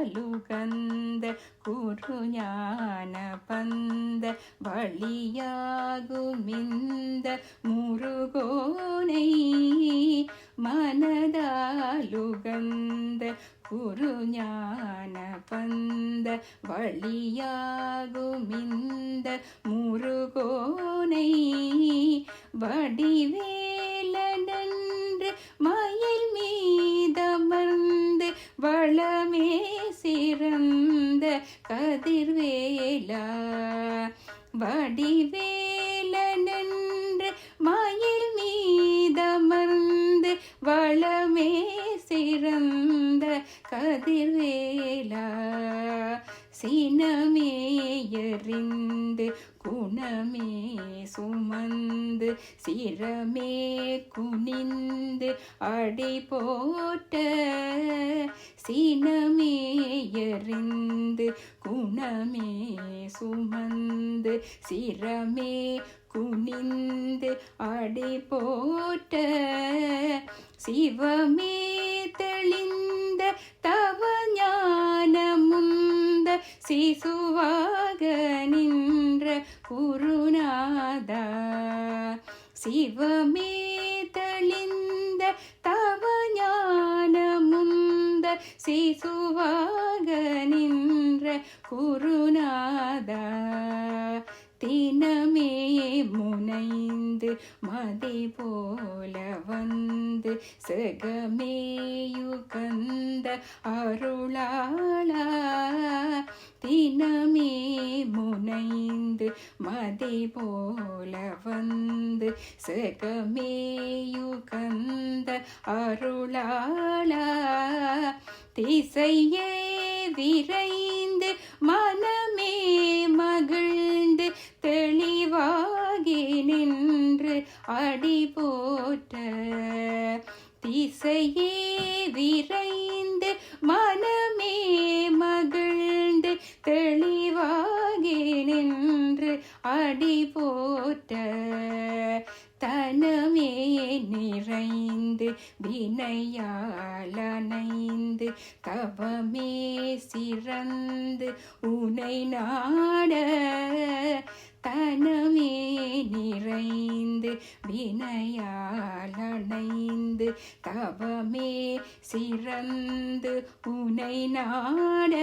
மனதாலுகந்த குருஞான பந்த வழியாகுமிந்த முருகோனை மனதாலுகந்த குருஞான பந்த வழியாகுமிந்த முருகோனை வடிவேலனன்று மயில் மீதமர்ந்து வளமே சிறந்த கதிர்வேலா வடிவேலனன்று மயில் மீதமர்ந்து வளமே சிறந்த கதிர்வேலா. சினமே எறிந்து குணமே சுமந்து சிரமே குனிந்து அடி போட்ட சினமே எறிந்து குணமே சுமந்து சிரமே குனிந்து அடி போட்ட சிவமே தெளிந்த சிசுவாக நின்ற குருநாதா சிவமே தெளிந்த தவ ஞானமுந்த சிசுவாக நின்ற குருநாதா தினமே மு வந்து மதி போல வந்து சகமேயு கந்த அருளாளா. தினமே முனைந்து மதி போல வந்து சகமேயு கந்த அருளாளா. திசையே விரைந்து மா அடி போற்ற திசையே விரைந்து மனமே மகிழ்ந்து தெளிவாகி நின்று அடி போற்ற தனமே நிறைந்து வினையாலனைந்து தவமே சிறந்து உனை நாட தனமே நிறைந்து வினையாளனைந்து தவமே சிறந்து உனை நாட.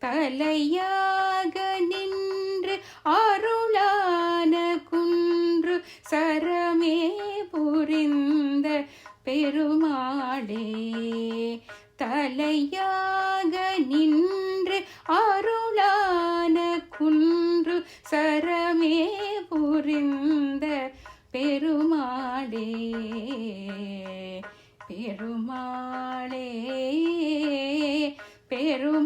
கலையாக நின்று அருளான குன்று சரமே புரிந்த பெருமாளே. தலையாக நின்று அருளான குன்று சரமே பெருமாளே பெரு